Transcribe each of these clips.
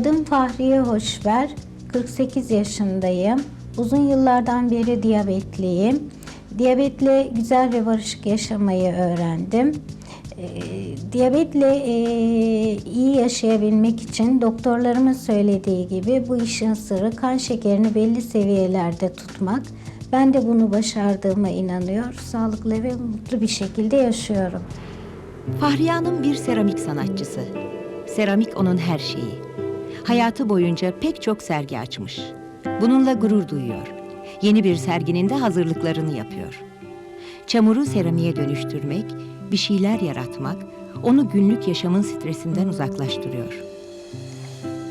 Adım Fahriye Hoşver, 48 yaşındayım. Uzun yıllardan beri diyabetliyim. Diyabetle güzel ve barışık yaşamayı öğrendim. Ee, diyabetle e, iyi yaşayabilmek için doktorlarımın söylediği gibi bu işin sırrı kan şekerini belli seviyelerde tutmak. Ben de bunu başardığıma inanıyor. Sağlıklı ve mutlu bir şekilde yaşıyorum. Fahriye Hanım bir seramik sanatçısı. Seramik onun her şeyi. Hayatı boyunca pek çok sergi açmış. Bununla gurur duyuyor. Yeni bir serginin de hazırlıklarını yapıyor. Çamuru seramiğe dönüştürmek, bir şeyler yaratmak, onu günlük yaşamın stresinden uzaklaştırıyor.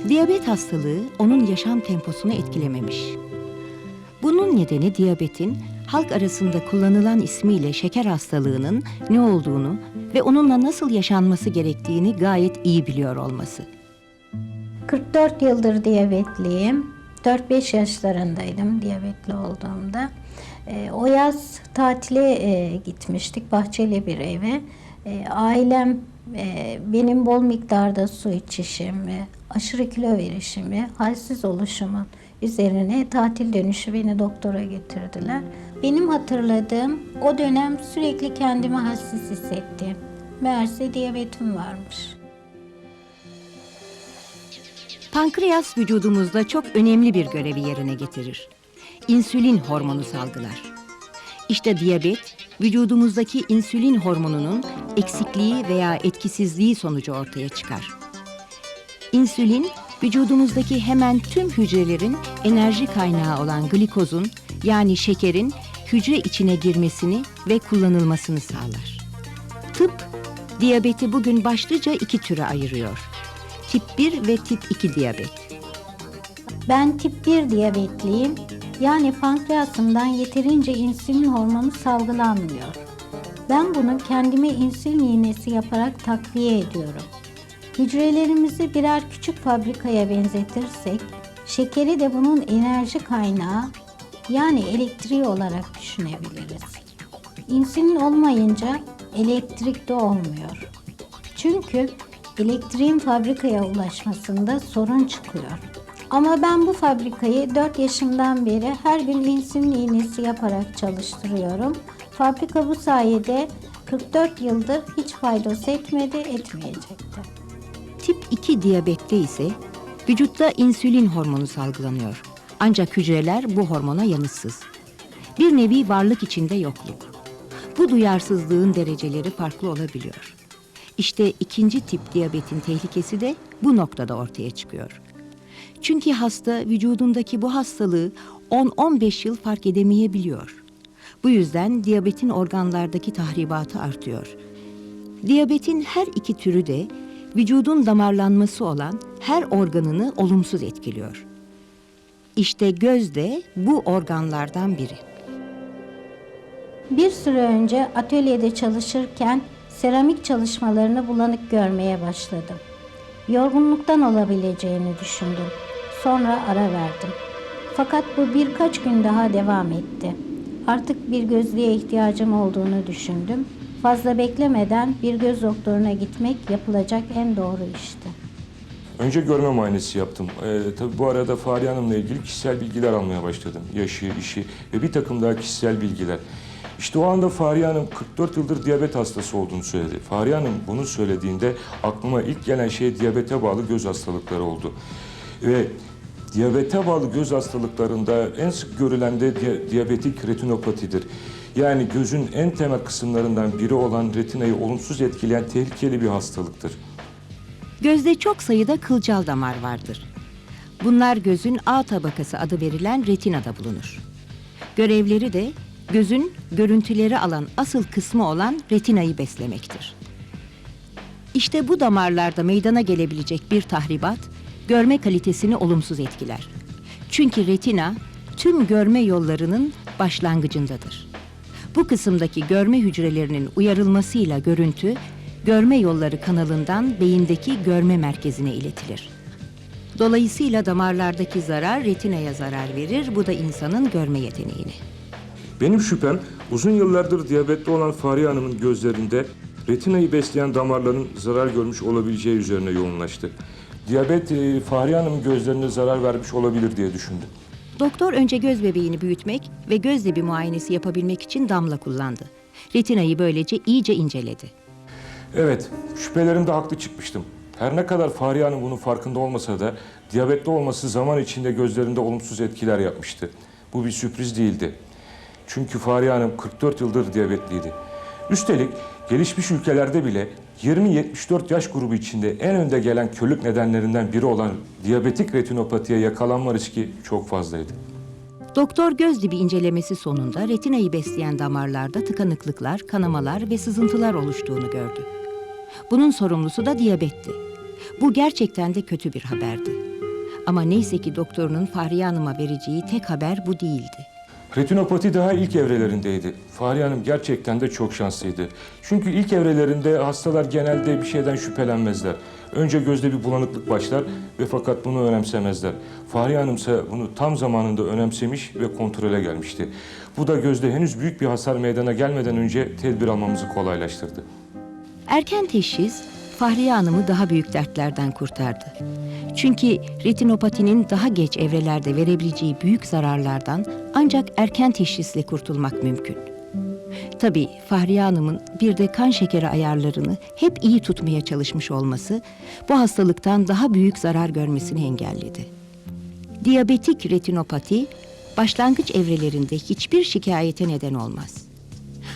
Diyabet hastalığı onun yaşam temposunu etkilememiş. Bunun nedeni diyabetin halk arasında kullanılan ismiyle şeker hastalığının ne olduğunu ve onunla nasıl yaşanması gerektiğini gayet iyi biliyor olması. 44 yıldır diyabetliyim. 4-5 yaşlarındaydım diyabetli olduğumda. Ee, o yaz tatile e, gitmiştik bahçeli bir eve. Ee, ailem e, benim bol miktarda su içişimi, aşırı kilo verişimi, halsiz oluşumun üzerine tatil dönüşü beni doktora getirdiler. Benim hatırladığım o dönem sürekli kendimi halsiz hissettim. Meğerse diyabetim varmış. Pankreas vücudumuzda çok önemli bir görevi yerine getirir. İnsülin hormonu salgılar. İşte diyabet, vücudumuzdaki insülin hormonunun eksikliği veya etkisizliği sonucu ortaya çıkar. İnsülin, vücudumuzdaki hemen tüm hücrelerin enerji kaynağı olan glikozun yani şekerin hücre içine girmesini ve kullanılmasını sağlar. Tıp, diyabeti bugün başlıca iki türe ayırıyor. Tip 1 ve tip 2 diyabet. Ben tip 1 diyabetliyim. Yani pankreasımdan yeterince insülin hormonu salgılanmıyor. Ben bunu kendime insülin iğnesi yaparak takviye ediyorum. Hücrelerimizi birer küçük fabrikaya benzetirsek, şekeri de bunun enerji kaynağı yani elektriği olarak düşünebiliriz. İnsülin olmayınca elektrik de olmuyor. Çünkü elektriğin fabrikaya ulaşmasında sorun çıkıyor. Ama ben bu fabrikayı 4 yaşımdan beri her gün insülin iğnesi yaparak çalıştırıyorum. Fabrika bu sayede 44 yıldır hiç faydos etmedi, etmeyecekti. Tip 2 diyabette ise vücutta insülin hormonu salgılanıyor. Ancak hücreler bu hormona yanıtsız. Bir nevi varlık içinde yokluk. Bu duyarsızlığın dereceleri farklı olabiliyor. İşte ikinci tip diyabetin tehlikesi de bu noktada ortaya çıkıyor. Çünkü hasta vücudundaki bu hastalığı 10-15 yıl fark edemeyebiliyor. Bu yüzden diyabetin organlardaki tahribatı artıyor. Diyabetin her iki türü de vücudun damarlanması olan her organını olumsuz etkiliyor. İşte göz de bu organlardan biri. Bir süre önce atölyede çalışırken seramik çalışmalarını bulanık görmeye başladım. Yorgunluktan olabileceğini düşündüm. Sonra ara verdim. Fakat bu birkaç gün daha devam etti. Artık bir gözlüğe ihtiyacım olduğunu düşündüm. Fazla beklemeden bir göz doktoruna gitmek yapılacak en doğru işti. Önce görme muayenesi yaptım. Ee, tabii bu arada Fahriye Hanım'la ilgili kişisel bilgiler almaya başladım. Yaşı, işi ve bir takım daha kişisel bilgiler. İşte o anda Fahriye Hanım 44 yıldır diyabet hastası olduğunu söyledi. Fahriye Hanım bunu söylediğinde aklıma ilk gelen şey diyabete bağlı göz hastalıkları oldu. Ve diyabete bağlı göz hastalıklarında en sık görülen de di- diyabetik retinopatidir. Yani gözün en temel kısımlarından biri olan retinayı olumsuz etkileyen tehlikeli bir hastalıktır. Gözde çok sayıda kılcal damar vardır. Bunlar gözün A tabakası adı verilen retinada bulunur. Görevleri de gözün görüntüleri alan asıl kısmı olan retinayı beslemektir. İşte bu damarlarda meydana gelebilecek bir tahribat görme kalitesini olumsuz etkiler. Çünkü retina tüm görme yollarının başlangıcındadır. Bu kısımdaki görme hücrelerinin uyarılmasıyla görüntü görme yolları kanalından beyindeki görme merkezine iletilir. Dolayısıyla damarlardaki zarar retinaya zarar verir. Bu da insanın görme yeteneğini. Benim şüphem uzun yıllardır diyabetli olan Fahriye Hanım'ın gözlerinde retinayı besleyen damarların zarar görmüş olabileceği üzerine yoğunlaştı. diyabet e, Fahriye Hanım'ın gözlerine zarar vermiş olabilir diye düşündüm. Doktor önce göz bebeğini büyütmek ve göz dibi muayenesi yapabilmek için damla kullandı. Retinayı böylece iyice inceledi. Evet, şüphelerimde haklı çıkmıştım. Her ne kadar Fahriye Hanım bunun farkında olmasa da diyabetli olması zaman içinde gözlerinde olumsuz etkiler yapmıştı. Bu bir sürpriz değildi. Çünkü Fahriye Hanım 44 yıldır diyabetliydi. Üstelik gelişmiş ülkelerde bile 20-74 yaş grubu içinde en önde gelen körlük nedenlerinden biri olan diyabetik retinopatiye yakalanma riski çok fazlaydı. Doktor göz dibi incelemesi sonunda retinayı besleyen damarlarda tıkanıklıklar, kanamalar ve sızıntılar oluştuğunu gördü. Bunun sorumlusu da diyabetti. Bu gerçekten de kötü bir haberdi. Ama neyse ki doktorunun Fahriye Hanım'a vereceği tek haber bu değildi. Retinopati daha ilk evrelerindeydi. Fahriye Hanım gerçekten de çok şanslıydı. Çünkü ilk evrelerinde hastalar genelde bir şeyden şüphelenmezler. Önce gözde bir bulanıklık başlar ve fakat bunu önemsemezler. Fahriye Hanım ise bunu tam zamanında önemsemiş ve kontrole gelmişti. Bu da gözde henüz büyük bir hasar meydana gelmeden önce tedbir almamızı kolaylaştırdı. Erken teşhis Fahriye Hanım'ı daha büyük dertlerden kurtardı. Çünkü retinopatinin daha geç evrelerde verebileceği büyük zararlardan ancak erken teşhisle kurtulmak mümkün. Tabii Fahriye Hanım'ın bir de kan şekeri ayarlarını hep iyi tutmaya çalışmış olması bu hastalıktan daha büyük zarar görmesini engelledi. Diyabetik retinopati başlangıç evrelerinde hiçbir şikayete neden olmaz.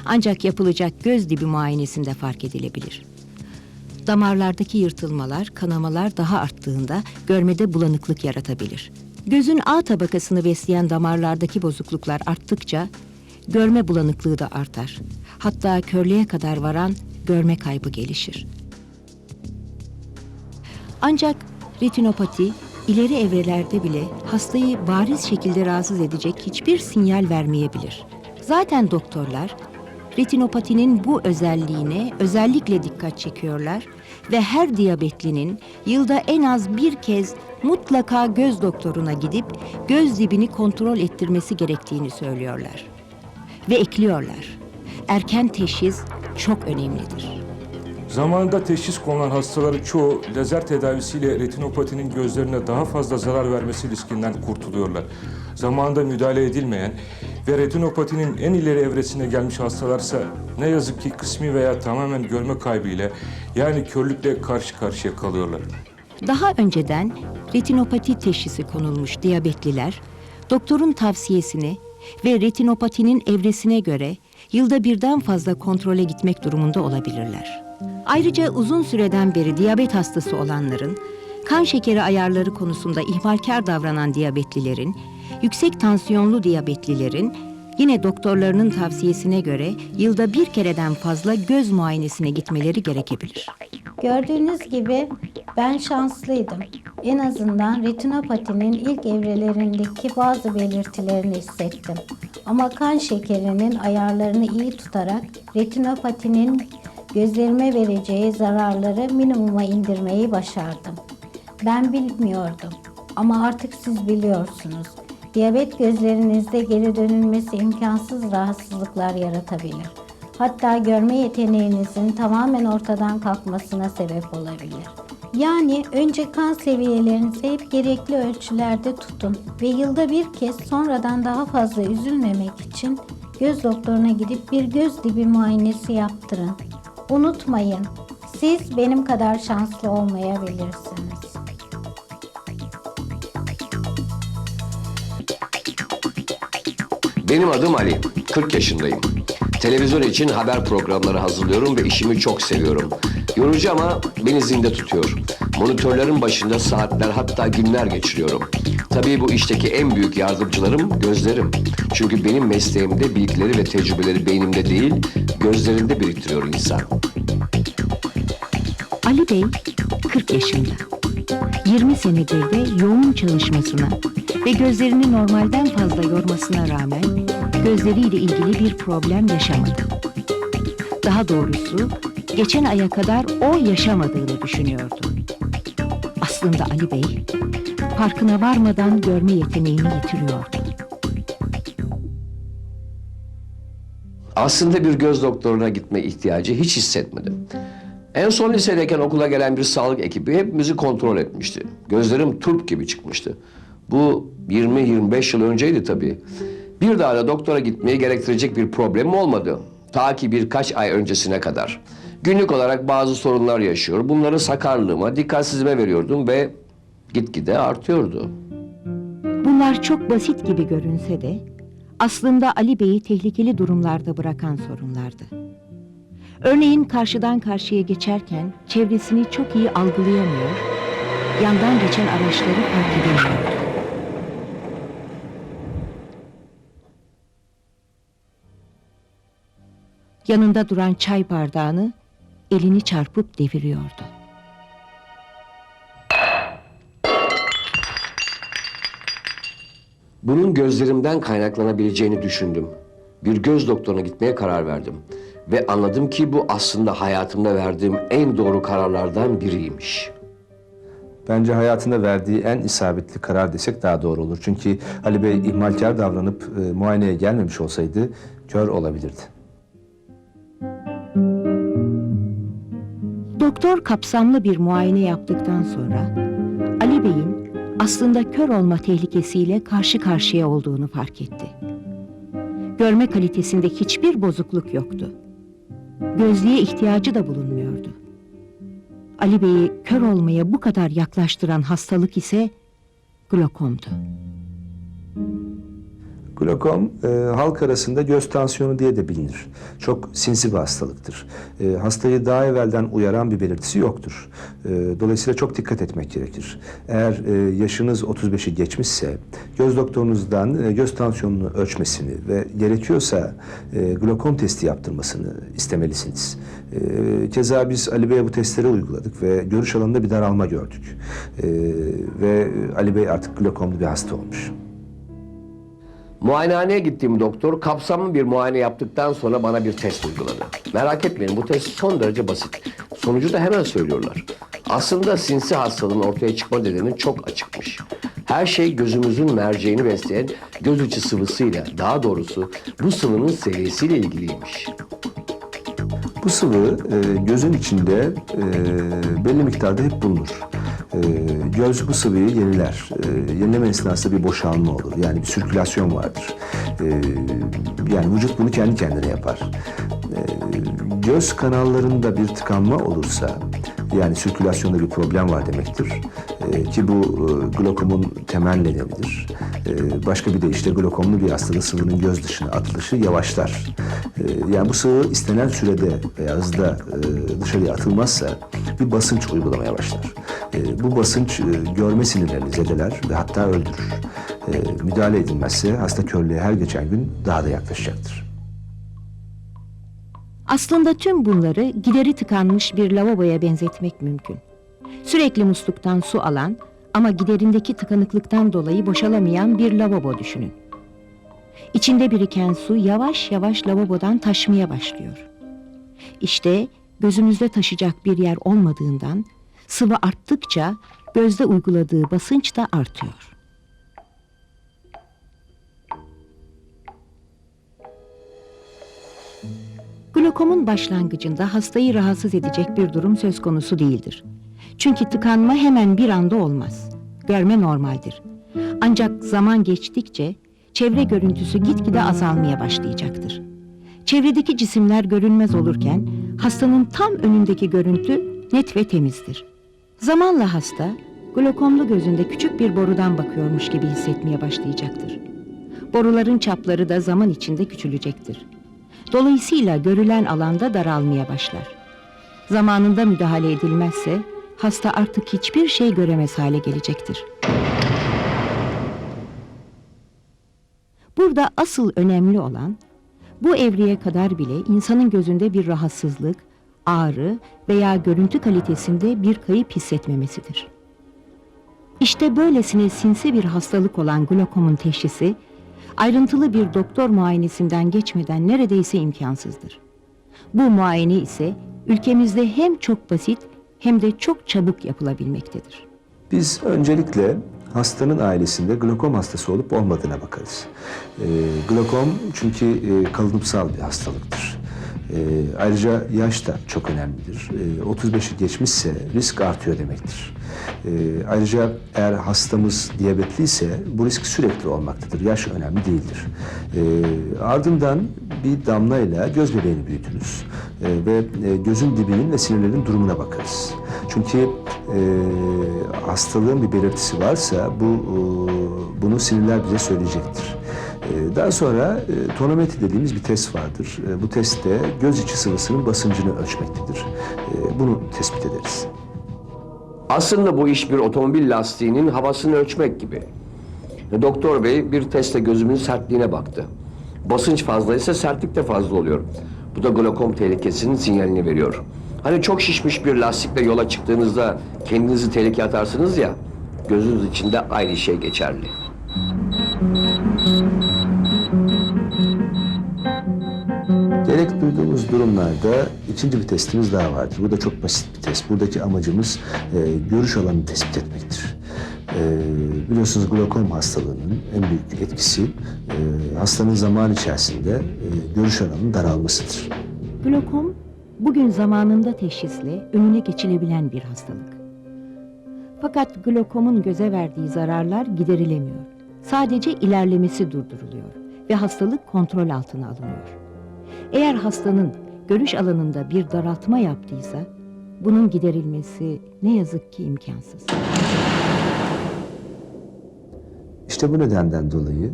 Ancak yapılacak göz dibi muayenesinde fark edilebilir. Damarlardaki yırtılmalar, kanamalar daha arttığında görmede bulanıklık yaratabilir. Gözün A tabakasını besleyen damarlardaki bozukluklar arttıkça görme bulanıklığı da artar. Hatta körlüğe kadar varan görme kaybı gelişir. Ancak retinopati ileri evrelerde bile hastayı bariz şekilde rahatsız edecek hiçbir sinyal vermeyebilir. Zaten doktorlar retinopatinin bu özelliğine özellikle dikkat çekiyorlar ve her diyabetlinin yılda en az bir kez mutlaka göz doktoruna gidip göz dibini kontrol ettirmesi gerektiğini söylüyorlar. Ve ekliyorlar. Erken teşhis çok önemlidir. Zamanında teşhis konulan hastaların çoğu lazer tedavisiyle retinopatinin gözlerine daha fazla zarar vermesi riskinden kurtuluyorlar. Zamanında müdahale edilmeyen ve retinopatinin en ileri evresine gelmiş hastalarsa ne yazık ki kısmi veya tamamen görme kaybıyla yani körlükle karşı karşıya kalıyorlar. Daha önceden retinopati teşhisi konulmuş diyabetliler, doktorun tavsiyesini ve retinopatinin evresine göre yılda birden fazla kontrole gitmek durumunda olabilirler. Ayrıca uzun süreden beri diyabet hastası olanların, kan şekeri ayarları konusunda ihmalkar davranan diyabetlilerin, yüksek tansiyonlu diyabetlilerin yine doktorlarının tavsiyesine göre yılda bir kereden fazla göz muayenesine gitmeleri gerekebilir. Gördüğünüz gibi ben şanslıydım. En azından retinopatinin ilk evrelerindeki bazı belirtilerini hissettim. Ama kan şekerinin ayarlarını iyi tutarak retinopatinin gözlerime vereceği zararları minimuma indirmeyi başardım. Ben bilmiyordum ama artık siz biliyorsunuz. Diyabet gözlerinizde geri dönülmesi imkansız rahatsızlıklar yaratabilir. Hatta görme yeteneğinizin tamamen ortadan kalkmasına sebep olabilir. Yani önce kan seviyelerinizi hep gerekli ölçülerde tutun ve yılda bir kez sonradan daha fazla üzülmemek için göz doktoruna gidip bir göz dibi muayenesi yaptırın. Unutmayın, siz benim kadar şanslı olmayabilirsiniz. Benim adım Ali. 40 yaşındayım. Televizyon için haber programları hazırlıyorum ve işimi çok seviyorum. Yorucu ama beni zinde tutuyor. Monitörlerin başında saatler hatta günler geçiriyorum. Tabii bu işteki en büyük yardımcılarım gözlerim. Çünkü benim mesleğimde bilgileri ve tecrübeleri beynimde değil, gözlerinde biriktiriyor insan. Ali Bey 40 yaşında. 20 senedir de yoğun çalışmasına ve gözlerini normalden fazla yormasına rağmen gözleriyle ilgili bir problem yaşamadı. Daha doğrusu geçen aya kadar o yaşamadığını düşünüyordu. Aslında Ali Bey farkına varmadan görme yeteneğini yitiriyordu. Aslında bir göz doktoruna gitme ihtiyacı hiç hissetmedim. En son lisedeyken okula gelen bir sağlık ekibi hepimizi kontrol etmişti. Gözlerim turp gibi çıkmıştı. Bu 20-25 yıl önceydi tabii. Bir daha da doktora gitmeyi gerektirecek bir problemim olmadı. Ta ki birkaç ay öncesine kadar. Günlük olarak bazı sorunlar yaşıyor. Bunları sakarlığıma, dikkatsizliğime veriyordum ve gitgide artıyordu. Bunlar çok basit gibi görünse de aslında Ali Bey'i tehlikeli durumlarda bırakan sorunlardı. Örneğin karşıdan karşıya geçerken çevresini çok iyi algılayamıyor, yandan geçen araçları fark edemiyordu. Yanında duran çay bardağını elini çarpıp deviriyordu. Bunun gözlerimden kaynaklanabileceğini düşündüm. Bir göz doktoruna gitmeye karar verdim. Ve anladım ki bu aslında hayatımda verdiğim en doğru kararlardan biriymiş. Bence hayatında verdiği en isabetli karar desek daha doğru olur. Çünkü Ali Bey ihmalkar davranıp e, muayeneye gelmemiş olsaydı kör olabilirdi. Doktor kapsamlı bir muayene yaptıktan sonra Ali Bey'in aslında kör olma tehlikesiyle karşı karşıya olduğunu fark etti. Görme kalitesinde hiçbir bozukluk yoktu. Gözlüğe ihtiyacı da bulunmuyordu. Ali Bey'i kör olmaya bu kadar yaklaştıran hastalık ise glokomdu. Glokom e, halk arasında göz tansiyonu diye de bilinir. Çok sinsi bir hastalıktır. E, hastayı daha evvelden uyaran bir belirtisi yoktur. E, dolayısıyla çok dikkat etmek gerekir. Eğer e, yaşınız 35'i geçmişse göz doktorunuzdan e, göz tansiyonunu ölçmesini ve gerekiyorsa e, glokom testi yaptırmasını istemelisiniz. E, keza biz Ali Bey'e bu testleri uyguladık ve görüş alanında bir daralma gördük. E, ve Ali Bey artık glokomlu bir hasta olmuş. Muayenehaneye gittiğim doktor kapsamlı bir muayene yaptıktan sonra bana bir test uyguladı. Merak etmeyin bu test son derece basit. Sonucu da hemen söylüyorlar. Aslında sinsi hastalığın ortaya çıkma nedeni çok açıkmış. Her şey gözümüzün merceğini besleyen göz içi sıvısıyla, daha doğrusu bu sıvının seviyesiyle ilgiliymiş. Bu sıvı e, gözün içinde e, belli miktarda hep bulunur. E, göz bu sıvıyı yeniler. E, yenileme esnasında bir boşalma olur. Yani bir sirkülasyon vardır. E, yani vücut bunu kendi kendine yapar. Göz kanallarında bir tıkanma olursa yani sirkülasyonda bir problem var demektir. Ki bu e, glokomun temel nedenidir. Başka bir de işte glokomlu bir hastada sıvının göz dışına atılışı yavaşlar. E, yani bu sıvı istenen sürede veya hızda e, dışarıya atılmazsa bir basınç uygulamaya başlar. E, bu basınç e, görme sinirlerini zedeler ve hatta öldürür. E, müdahale edilmezse hasta körlüğe her geçen gün daha da yaklaşacaktır. Aslında tüm bunları gideri tıkanmış bir lavaboya benzetmek mümkün. Sürekli musluktan su alan ama giderindeki tıkanıklıktan dolayı boşalamayan bir lavabo düşünün. İçinde biriken su yavaş yavaş lavabodan taşmaya başlıyor. İşte gözümüzde taşıyacak bir yer olmadığından sıvı arttıkça gözde uyguladığı basınç da artıyor. Glokomun başlangıcında hastayı rahatsız edecek bir durum söz konusu değildir. Çünkü tıkanma hemen bir anda olmaz. Görme normaldir. Ancak zaman geçtikçe çevre görüntüsü gitgide azalmaya başlayacaktır. Çevredeki cisimler görünmez olurken hastanın tam önündeki görüntü net ve temizdir. Zamanla hasta glokomlu gözünde küçük bir borudan bakıyormuş gibi hissetmeye başlayacaktır. Boruların çapları da zaman içinde küçülecektir. Dolayısıyla görülen alanda daralmaya başlar. Zamanında müdahale edilmezse hasta artık hiçbir şey göremez hale gelecektir. Burada asıl önemli olan bu evreye kadar bile insanın gözünde bir rahatsızlık, ağrı veya görüntü kalitesinde bir kayıp hissetmemesidir. İşte böylesine sinsi bir hastalık olan glokomun teşhisi ayrıntılı bir doktor muayenesinden geçmeden neredeyse imkansızdır. Bu muayene ise ülkemizde hem çok basit hem de çok çabuk yapılabilmektedir. Biz öncelikle hastanın ailesinde glokom hastası olup olmadığına bakarız. Ee, glokom çünkü e, kalıtsal bir hastalıktır. E, ayrıca yaş da çok önemlidir. E, 35'i geçmişse risk artıyor demektir. E, ayrıca eğer hastamız diyabetliyse bu risk sürekli olmaktadır. Yaş önemli değildir. E, ardından bir damlayla göz bebeğini büyütürüz. E, ve e, gözün dibinin ve sinirlerin durumuna bakarız. Çünkü e, hastalığın bir belirtisi varsa bu e, bunu sinirler bize söyleyecektir. E, daha sonra e, tonometri dediğimiz bir test vardır. E, bu testte göz içi sıvısının basıncını ölçmektedir. E, bunu tespit ederiz. Aslında bu iş bir otomobil lastiğinin havasını ölçmek gibi. Doktor bey bir testle gözümün sertliğine baktı. Basınç fazlaysa sertlik de fazla oluyor. Bu da glokom tehlikesinin sinyalini veriyor. Hani çok şişmiş bir lastikle yola çıktığınızda kendinizi tehlikeye atarsınız ya, gözünüz için de aynı şey geçerli. Gerek duyduğumuz durumlarda ikinci bir testimiz daha vardır. Bu da çok basit bir test. Buradaki amacımız e, görüş alanını tespit etmektir. E, biliyorsunuz glokom hastalığının en büyük etkisi e, hastanın zaman içerisinde e, görüş alanının daralmasıdır. Glokom, bugün zamanında teşhisle önüne geçilebilen bir hastalık. Fakat glokomun göze verdiği zararlar giderilemiyor. Sadece ilerlemesi durduruluyor ve hastalık kontrol altına alınıyor. Eğer hastanın görüş alanında bir daraltma yaptıysa, bunun giderilmesi ne yazık ki imkansız. İşte bu nedenden dolayı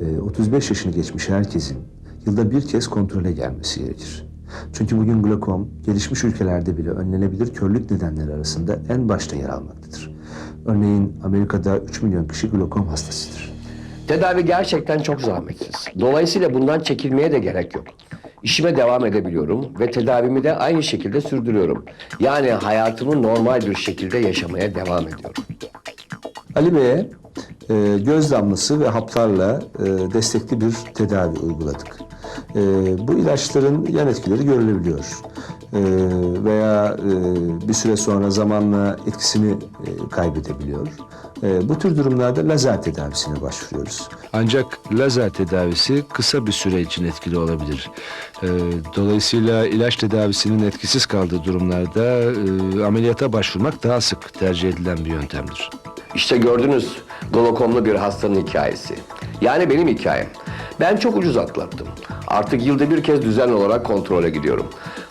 e, 35 yaşını geçmiş herkesin yılda bir kez kontrole gelmesi gerekir. Çünkü bugün glokom gelişmiş ülkelerde bile önlenebilir körlük nedenleri arasında en başta yer almaktadır. Örneğin Amerika'da 3 milyon kişi glokom hastasıdır. Tedavi gerçekten çok zahmetsiz. Dolayısıyla bundan çekilmeye de gerek yok. İşime devam edebiliyorum ve tedavimi de aynı şekilde sürdürüyorum. Yani hayatımı normal bir şekilde yaşamaya devam ediyorum. Ali Bey'e e, göz damlası ve haplarla e, destekli bir tedavi uyguladık. E, bu ilaçların yan etkileri görülebiliyor. E, veya e, bir süre sonra zamanla etkisini e, kaybedebiliyor. E, bu tür durumlarda lazer tedavisine başvuruyoruz. Ancak lazer tedavisi kısa bir süre için etkili olabilir. Ee, dolayısıyla ilaç tedavisinin etkisiz kaldığı durumlarda e, ameliyata başvurmak daha sık tercih edilen bir yöntemdir. İşte gördünüz glokomlu bir hastanın hikayesi. Yani benim hikayem. Ben çok ucuz atlattım. Artık yılda bir kez düzenli olarak kontrole gidiyorum.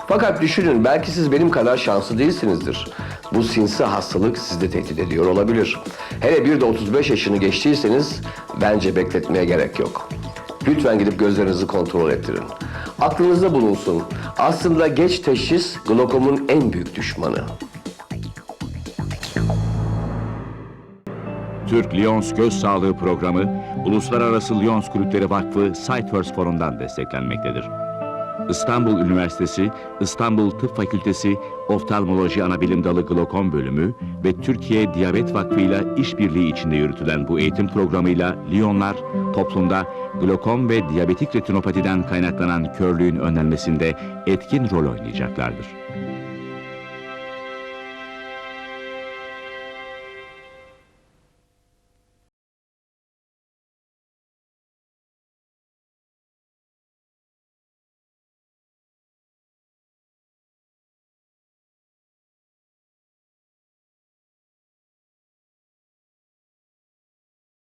Fakat düşünün belki siz benim kadar şanslı değilsinizdir. Bu sinsi hastalık sizi de tehdit ediyor olabilir. Hele bir de 35 yaşını geçtiyseniz bence bekletmeye gerek yok. Lütfen gidip gözlerinizi kontrol ettirin. Aklınızda bulunsun. Aslında geç teşhis glokomun en büyük düşmanı. Türk Lions Göz Sağlığı Programı, Uluslararası Lions Kulüpleri Vakfı Sightfirst Forum'dan desteklenmektedir. İstanbul Üniversitesi, İstanbul Tıp Fakültesi, Oftalmoloji Anabilim Dalı Glokom Bölümü ve Türkiye Diyabet Vakfı ile işbirliği içinde yürütülen bu eğitim programıyla Lyonlar toplumda glokom ve diyabetik retinopatiden kaynaklanan körlüğün önlenmesinde etkin rol oynayacaklardır.